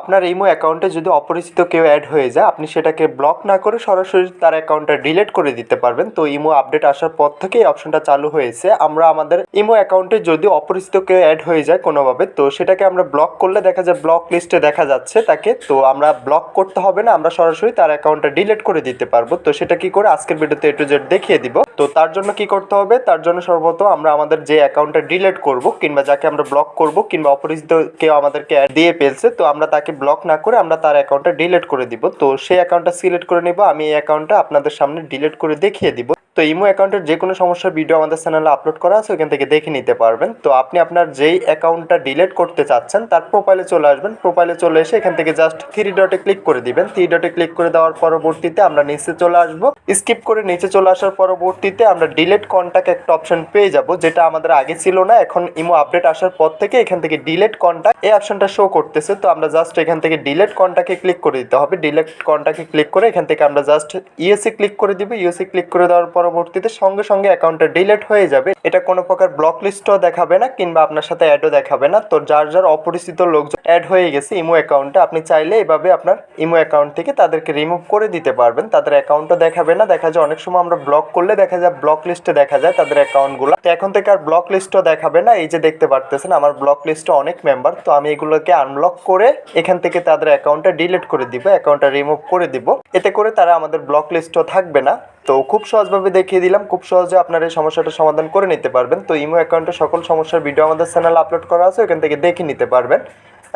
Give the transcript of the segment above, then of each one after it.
আপনার ইমো অ্যাকাউন্টে যদি অপরিচিত কেউ অ্যাড হয়ে যায়, আপনি সেটাকে ব্লক না করে সরাসরি তার অ্যাকাউন্টটা ডিলিট করে দিতে পারবেন। তো ইমো আপডেট আসার পর থেকে এই অপশনটা চালু হয়েছে। আমরা আমাদের ইমো অ্যাকাউন্টে যদি অপরিচিত কেউ অ্যাড হয়ে যায় কোনোভাবে, তো সেটাকে আমরা ব্লক করলে দেখা যায় ব্লক লিস্টে দেখা যাচ্ছে তাকে। তো আমরা ব্লক করতে হবে না, আমরা সরাসরি তার অ্যাকাউন্টটা ডিলিট করে দিতে পারব। তো সেটা কি করে আজকের ভিডিওতে এ টু জেড দেখিয়ে দিব। তো তার জন্য কি করতে হবে? তার জন্য সর্বপ্রথম আমরা আমাদের যে অ্যাকাউন্টটা ডিলিট করব, কিংবা যাকে আমরা ব্লক করব, কিংবা অপরিচিত কেউ আমাদেরকে অ্যাড দিয়ে ফেলছে, তো আমরা তাকে ব্লক না করে আমরা তার অ্যাকাউন্টটা ডিলিট করে দিব। তো সেই অ্যাকাউন্টটা সিলেক্ট করে নেব, আমি এই অ্যাকাউন্টটা আপনাদের সামনে ডিলিট করে দেখিয়ে দিব। তো ইমো অ্যাকাউন্টের যে কোনো সমস্যার ভিডিও আমাদের চ্যানেলে আপলোড করা আছে ওখান থেকে দেখে নিতে পারবেন। তো আপনি আপনার যেই অ্যাকাউন্টটা ডিলেট করতে চাচ্ছেন, তার প্রোফাইলে চলে আসবেন। প্রোফাইলে চলে এসে এখান থেকে জাস্ট থ্রি ডটে ক্লিক করে দিবেন। থ্রি ডটে ক্লিক করে দেওয়ার পরবর্তীতে আমরা নিচে চলে আসব। স্কিপ করে নিচে চলে আসার পরবর্তীতে আমরা ডিলেট কন্ট্যাক্ট একটা অপশন পেয়ে যাব, যেটা আমাদের আগে ছিল না। এখন ইমো আপডেট আসার পর থেকে এখান থেকে ডিলেট কন্ট্যাক্ট এই অপশনটা শো করতেছে। তো আমরা জাস্ট এখান থেকে ডিলেট কন্ট্যাক্টে ক্লিক করে দিতে হবে। ডিলেট কন্ট্যাক্টে ক্লিক করে এখান থেকে আমরা জাস্ট ইউএসএ ক্লিক করে দিব। ইউএসএ ক্লিক করে দেওয়ার পরবর্তীতে সঙ্গে সঙ্গে অ্যাকাউন্টটা ডিলেট হয়ে যাবে। এটা কোনো প্রকার ব্লক লিস্টও দেখাবে না, কিংবা আপনার সাথে অ্যাডও দেখাবে না। তো যার যার অপরিচিত লোকজন অ্যাড হয়ে গেছে ইমো অ্যাকাউন্টে আপনি চাইলে এভাবে আপনার ইমো অ্যাকাউন্ট থেকে তাদেরকে রিমুভ করে দিতে পারবেন। তাদের অ্যাকাউন্টও দেখাবে না। দেখা যায় অনেক সময় আমরা ব্লক করলে দেখা যায় ব্লক লিস্টে দেখা যায় তাদের অ্যাকাউন্টগুলো তো এখন থেকে আর ব্লক লিস্টও দেখাবে না। এই যে দেখতে পারতেছেন, আমার ব্লক লিস্টে অনেক মেম্বার তো আমি এগুলোকে আনব্লক করে এখান থেকে তাদের অ্যাকাউন্টটা ডিলিট করে দিব অ্যাকাউন্টটা রিমুভ করে দিব। এতে করে তারা আমাদের ব্লক লিস্টও থাকবে না। তো খুব সহজভাবে দেখিয়ে দিলাম, খুব সহজে আপনার এই সমস্যাটা সমাধান করে নিতে পারবেন। তো ইমো অ্যাকাউন্টে সকল সমস্যার ভিডিও আমাদের চ্যানেলে আপলোড করা আছে, ওইখান থেকে দেখে নিতে পারবেন।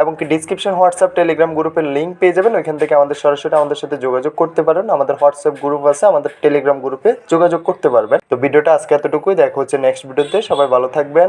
এবং কি ডিসক্রিপশন হোয়াটসঅ্যাপ টেলিগ্রাম গ্রুপের লিঙ্ক পেয়ে যাবেন, ওইখান থেকে আমাদের সরাসরি আমাদের সাথে যোগাযোগ করতে পারেন। আমাদের হোয়াটসঅ্যাপ গ্রুপ আছে, আমাদের টেলিগ্রাম গ্রুপে যোগাযোগ করতে পারবেন। তো ভিডিওটা আজকে এতটুকুই, দেখা হচ্ছে নেক্সট ভিডিওতে সবাই ভালো থাকবেন।